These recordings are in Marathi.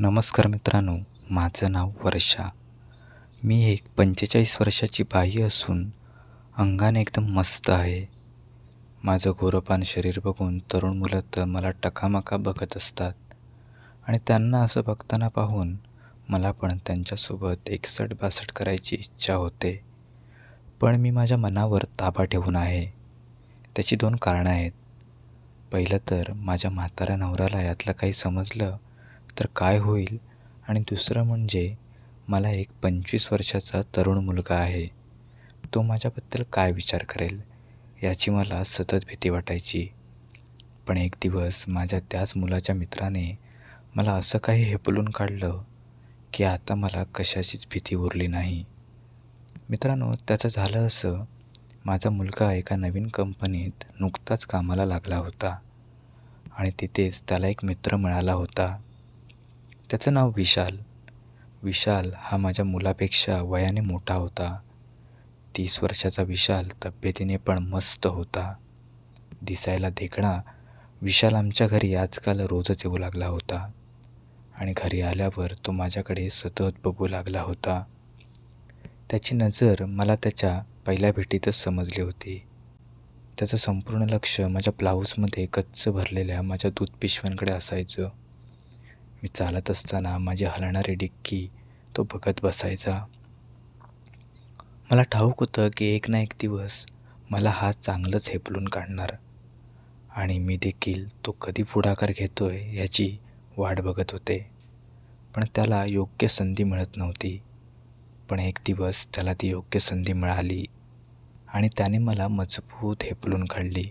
नमस्कार मित्रांनो माझं नाव वर्षा. मी एक पंचेचाळीस वर्षाची बाई असून अंगाने एकदम मस्त आहे. माझं गोरपान शरीर बघून तरुण मुलं तर मला टकामका बघत असतात. आणि त्यांना असं बघताना पाहून मला पण त्यांच्यासोबत एकसट बासट करायची इच्छा होते. पण मी माझ्या मनावर ताबा ठेवून आहे. त्याची दोन कारणं आहेत. पहिलं तर माझ्या म्हाताऱ्या नवऱ्याला यातलं काही समजलं तर काय होईल? आणि दुसरं म्हणजे मला एक पंचवीस वर्षाचा तरुण मुलगा आहे. तो माझ्याबद्दल काय विचार करेल? याची मला सतत भीती वाटायची. पण एक दिवस माझ्या त्याच मुलाच्या मित्राने मला असं काही हेपलून काढलं की आता मला कशाचीच भीती उरली नाही. मित्रांनो त्याचं झालं असं माझा मुलगा एका नवीन कंपनीत नुकताच कामाला लागला होता. आणि तिथेच त्याला एक मित्र मिळाला होता. त्याचं नाव विशाल. विशाल हा माझ्या मुलापेक्षा वयाने मोठा होता. तीस वर्षाचा विशाल तब्येतीने पण मस्त होता. दिसायला देखणा विशाल आमच्या घरी आजकाल रोजच येऊ लागला होता. आणि घरी आल्यावर तो माझ्याकडे सतत बघू लागला होता. त्याची नजर मला त्याच्या पहिल्या भेटीतच समजली होती. त्याचं संपूर्ण लक्ष माझ्या ब्लाऊजमध्ये कच्च भरलेल्या माझ्या दूध पिशव्यांकडे असायचं. मी चालत असताना माझी हलणारी डिक्की तो बघत बसायचा. मला ठाऊक होतं की एक ना एक दिवस मला हा चांगलंच हेपलून काढणार. आणि मी देखील तो कधी पुढाकार घेतो आहे याची वाट बघत होते. पण त्याला योग्य संधी मिळत नव्हती. पण एक दिवस त्याला ती योग्य संधी मिळाली आणि त्याने मला मजबूत हेपलून काढली.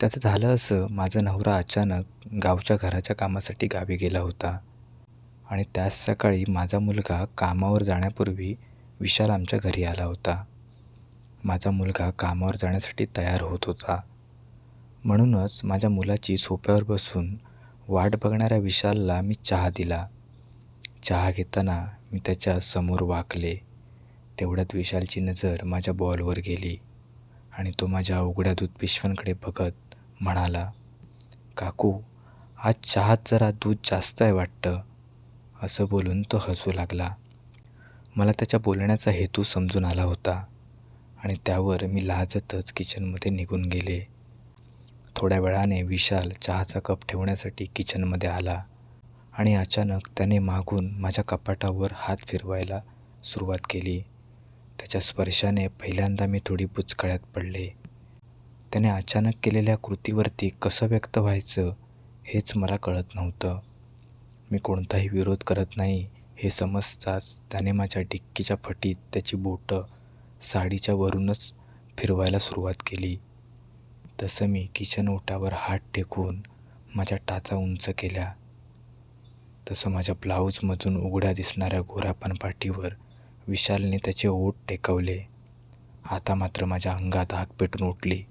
त्याचं झालं असं माझा नवरा अचानक गावच्या घराच्या कामासाठी गावी गेला होता. आणि त्याच सकाळी माझा मुलगा कामावर जाण्यापूर्वी विशाल आमच्या घरी आला होता. माझा मुलगा कामावर जाण्यासाठी तयार होत होता. म्हणूनच माझ्या मुलाची सोप्यावर बसून वाट बघणाऱ्या विशालला मी चहा दिला. चहा घेताना मी त्याच्यासमोर वाकले. तेवढ्यात विशालची नजर माझ्या बॉलवर गेली आणि तो माझ्या उघड्या दूध पिशव्यांकडे बघत म्हणाला काकू आज चहात जरा दूध जास्त आहे वाटतं असं बोलून तो हसू लागला. मला त्याच्या बोलण्याचा हेतू समजून आला होता आणि त्यावर मी लाजतच किचनमध्ये निघून गेले. थोड्या वेळाने विशाल चहाचा कप ठेवण्यासाठी किचनमध्ये आला आणि अचानक त्याने मागून माझ्या कपाटावर हात फिरवायला सुरुवात केली. त्याच्या स्पर्शाने पहिल्यांदा मी थोडी बुचकळ्यात पडले. त्याने अचानक केलेल्या कृतीवरती कसं व्यक्त व्हायचं हेच मला कळत नव्हतं. मी कोणताही विरोध करत नाही हे समजताच त्याने माझ्या डिक्कीच्या फटीत त्याची बोटं साडीच्या वरूनच फिरवायला सुरुवात केली. तसं मी किचन ओट्यावर हात टेकवून माझ्या टाचा उंच केल्या. तसं माझ्या ब्लाऊजमधून उघड्या दिसणाऱ्या गोऱ्या पाठीवर विशालने त्याचे ओठ टेकवले. आता मात्र माझ्या अंगात आग पेटून उठली.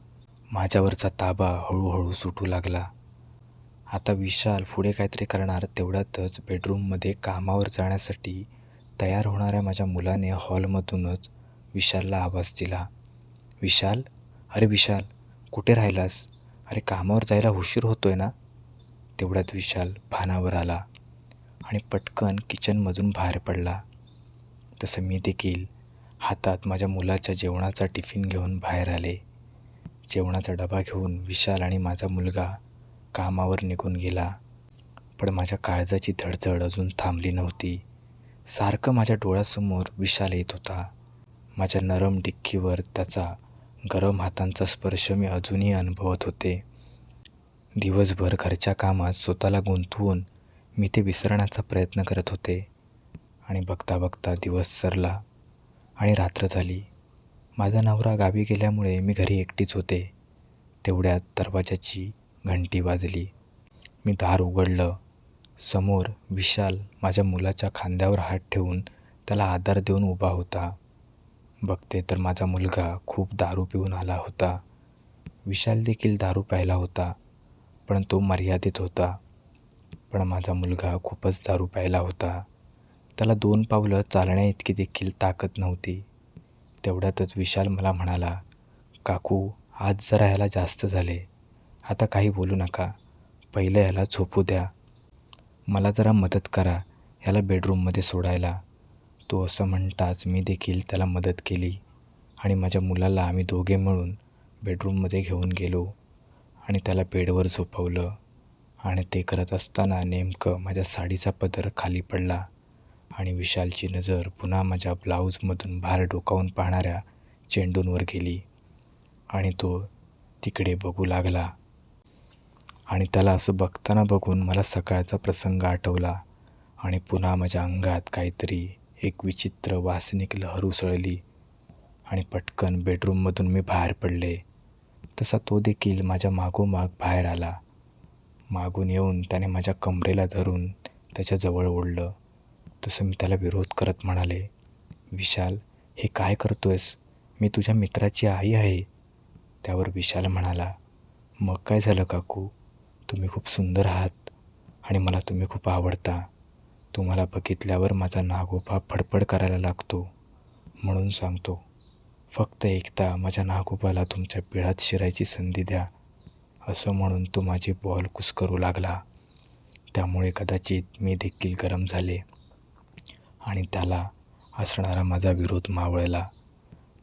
माझ्यावरचा ताबा हळूहळू सुटू लागला. आता विशाल पुढे काहीतरी करणार तेवढ्यातच बेडरूममध्ये कामावर जाण्यासाठी तयार होणाऱ्या माझ्या मुलाने हॉलमधूनच विशालला आवाज दिला. विशाल? अरे विशाल कुठे राहिलास? अरे कामावर जायला उशीर होतोय ना? तेवढ्यात विशाल भानावर आला आणि पटकन किचनमधून बाहेर पडला. तसं मी देखील हातात माझ्या मुलाच्या जेवणाचा टिफिन घेऊन बाहेर आले. जेवणाचा डबा घेऊन विशाल आणि माझा मुलगा कामावर निघून गेला. पण माझ्या काळजाची धडधड अजून थांबली नव्हती. सारखं माझ्या डोळ्यासमोर विशाल येत होता. माझ्या नरम डिक्कीवर त्याचा गरम हातांचा स्पर्श मी अजूनही अनुभवत होते. दिवसभर घरच्या कामात स्वतःला गुंतवून मी ते विसरण्याचा प्रयत्न करत होते. आणि बघता बघता दिवस सरला आणि रात्र झाली. माझा नवरा गावी गेल्यामुळे मी घरी एकटीच होते. तेवढ्यात दरवाजाची घंटी वाजली. मी दार उघडलं. समोर विशाल माझ्या मुलाच्या खांद्यावर हात ठेवून त्याला आधार देऊन उभा होता. बघते तर माझा मुलगा खूप दारू पिऊन आला होता. विशाल देखील दारू प्यायला होता पण तो मर्यादित होता. पण माझा मुलगा खूपच दारू प्यायला होता. त्याला दोन पावलं चालण्या इतकी देखील ताकद नव्हती. तेवढ्यातच विशाल मला म्हणाला काकू आज जरा ह्याला जास्त झाले. आता काही बोलू नका. पहिलं ह्याला झोपू द्या. मला जरा मदत करा ह्याला बेडरूममध्ये सोडायला. तो असं म्हणताच मी देखील त्याला मदत केली आणि माझ्या मुलाला आम्ही दोघे मिळून बेडरूममध्ये घेऊन गेलो आणि त्याला बेडवर झोपवलं. आणि ते करत असताना नेमकं माझ्या साडीचा पदर खाली पडला. आणि विशालची नजर पुन्हा माझ्या ब्लाऊजमधून बाहेर डोकावून पाहणाऱ्या चेंडूंवर गेली. आणि तो तिकडे बघू लागला. आणि त्याला असं बघताना बघून मला सकाळचा प्रसंग आठवला आणि पुन्हा माझ्या अंगात काहीतरी एक विचित्र वासनिक लहर उसळली आणि पटकन बेडरूममधून मी बाहेर पडले. तसा तो देखील माझ्या मागोमाग बाहेर आला. मागून येऊन त्याने माझ्या कमरेला धरून त्याच्याजवळ ओढलं. तसं मी त्याला विरोध करत म्हणाले विशाल हे काय करतोयस? मी तुझ्या मित्राची आई आहे. त्यावर विशाल म्हणाला मग काय झालं काकू? तुम्ही खूप सुंदर आहात आणि मला तुम्ही खूप आवडता. तुम्हाला बघितल्यावर माझा नागोबा फडफड करायला लागतो म्हणून सांगतो. फक्त एकदा माझ्या नागोबाला तुमच्या पिळात शिरायची संधी द्या असं म्हणून तो माझी बॉल कुस्करू लागला. त्यामुळे कदाचित मी देखील गरम झाले. आणि त्याला असणारा माझा विरोध मावळला.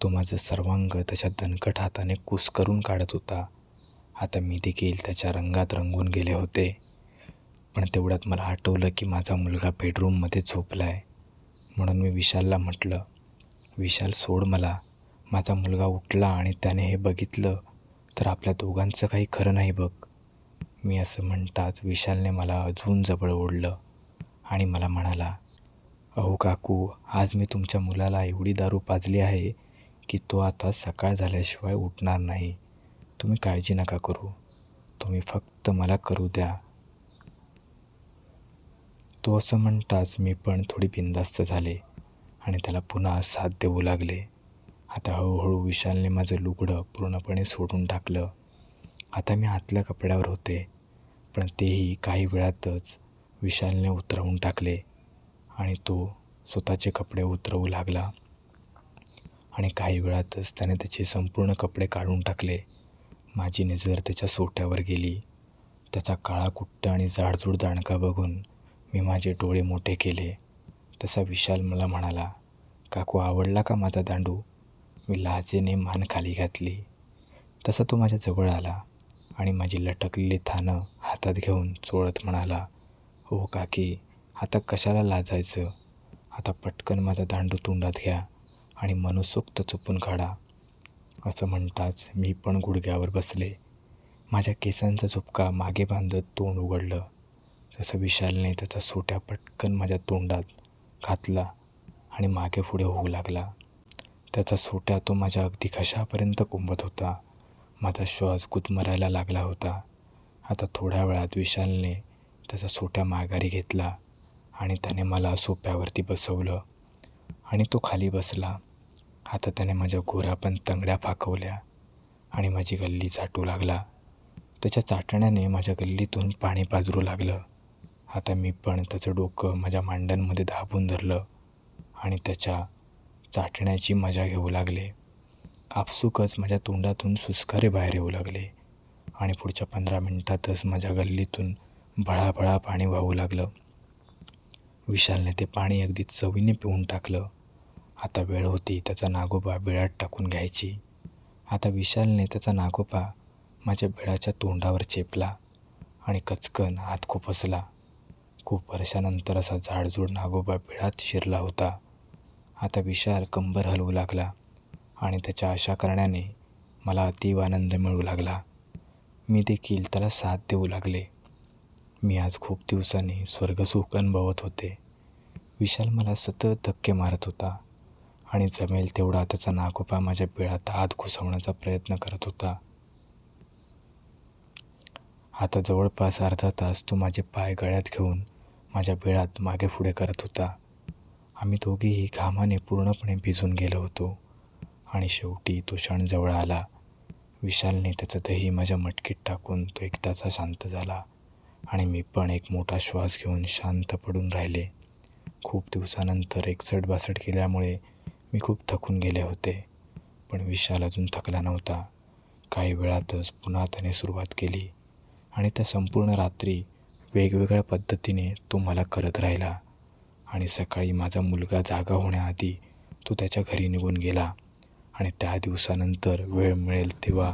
तो माझं सर्वांग त्याच्या दणकट हाताने कुस करून काढत होता. आता मी देखील त्याच्या रंगात रंगून गेले होते. पण तेवढ्यात मला आठवलं की माझा मुलगा बेडरूममध्ये झोपला आहे म्हणून मी विशालला म्हटलं विशाल सोड मला. माझा मुलगा उठला आणि त्याने हे बघितलं तर आपल्या दोघांचं काही खरं नाही बघ. मी असं म्हणताच विशालने मला अजून जवळ ओढलं आणि मला म्हणाला अहो काकू आज मी तुमच्या मुलाला एवढी दारू पाजली आहे की तो आता सकाळ झाल्याशिवाय उठणार नाही. तुम्ही काळजी नका करू. तुम्ही फक्त मला करू द्या. तो असं म्हणताच मी पण थोडी बिंदास्त झाले आणि त्याला पुन्हा साथ देऊ लागले. आता हळूहळू विशालने माझं लुगडं पूर्णपणे सोडून टाकलं. आता मी आतल्या कपड्यावर होते पण तेही काही वेळातच विशालने उतरवून टाकले. आणि तो स्वतःचे कपडे उतरवू लागला. आणि काही वेळातच त्याने त्याचे संपूर्ण कपडे काढून टाकले. माझी नजर त्याच्या सोट्यावर गेली. त्याचा काळा कुट्ट आणि जाडजूड दाणका बघून मी माझे डोळे मोठे केले. तसा विशाल मला म्हणाला काकू आवडला का माझा दांडू? मी लाजेने मान खाली घातली. तसा तो माझ्या जवळ आला आणि माझी लटकलेली थानं हातात घेऊन चोळत म्हणाला हो काकी आता कशाला लाजायचं? आता पटकन माझा दांडू तोंडात घ्या आणि मनसोक्त चुपून काढा. असं म्हणताच मी पण गुडघ्यावर बसले. माझ्या केसांचा झुपका मागे बांधत तोंड उघडलं. जसं विशालने त्याचा सोट्या पटकन माझ्या तोंडात घातला आणि मागे पुढे होऊ लागला. त्याचा सोट्या तो माझ्या अगदी घशापर्यंत कुंभत होता? माझा श्वास गुदमरायला लागला होता. आता थोड्या वेळात विशालने त्याचा सोट्या माघारी घेतला. आणि त्याने मला सोप्यावरती बसवलं. आणि तो खाली बसला. आता त्याने माझ्या गोऱ्या पण तंगड्या फाकवल्या आणि माझी गल्ली चाटू लागला. त्याच्या चाटण्याने माझ्या गल्लीतून पाणी पाजरू लागलं. आता मी पण त्याचं डोकं माझ्या मांड्यांमध्ये दाबून धरलं आणि त्याच्या चाटण्याची मजा घेऊ लागले. आपसुकच माझ्या तोंडातून सुस्कारे बाहेर येऊ लागले आणि पुढच्या पंधरा मिनिटातच माझ्या गल्लीतून भळाभळा पाणी वाहू लागलं. विशालने ते पाणी अगदी चवीने पिऊन टाकलं. आता वेळ होती त्याचा नागोबा बिळात टाकून घ्यायची. आता विशालने त्याचा नागोबा माझ्या बिळाच्या तोंडावर चेपला आणि कचकन हात खुपसला खूप वर्षानंतर असा झाडझूड नागोबा बिळात शिरला होता. आता विशाल कंबर हलवू लागला आणि त्याच्या आशा करण्याने मला अतीव आनंद मिळू लागला. मी देखील त्याला साथ देऊ लागले. मी आज खूप दिवसांनी स्वर्गसुख अनुभवत होते. विशाल मला सतत धक्के मारत होता आणि जमेल तेवढा त्याचा नागोपा माझ्या बिळात हात घुसवण्याचा प्रयत्न करत होता. आता जवळपास अर्धा तास तो माझे पाय गळ्यात घेऊन माझ्या बिळात मागे पुढे करत होता. आम्ही दोघेही घामाने पूर्णपणे भिजून गेलो होतो आणि शेवटी तो क्षण जवळ आला. विशालने त्याचं दही माझ्या मटकीत टाकून तो एकदाचा शांत झाला. आणि मी पण एक मोठा श्वास घेऊन शांत पडून राहिले. खूप दिवसानंतर एकसट बासट केल्यामुळे मी खूप थकून गेले होते पण विशाल अजून थकला नव्हता. काही वेळातच पुन्हा त्याने सुरुवात केली आणि त्या संपूर्ण रात्री वेगवेगळ्या पद्धतीने तो मला करत राहिला आणि सकाळी माझा मुलगा जागा होण्याआधी तो त्याच्या घरी निघून गेला आणि त्या दिवसानंतर वेळ मिळेल तेव्हा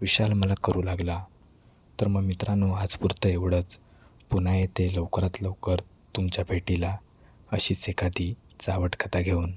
विशाल मला करू लागला. तर मग मित्रांनो आजपुरतं एवढंच. पुन्हा येते लवकरात लवकर तुमच्या भेटीला अशीच एखादी चावट कथा घेऊन.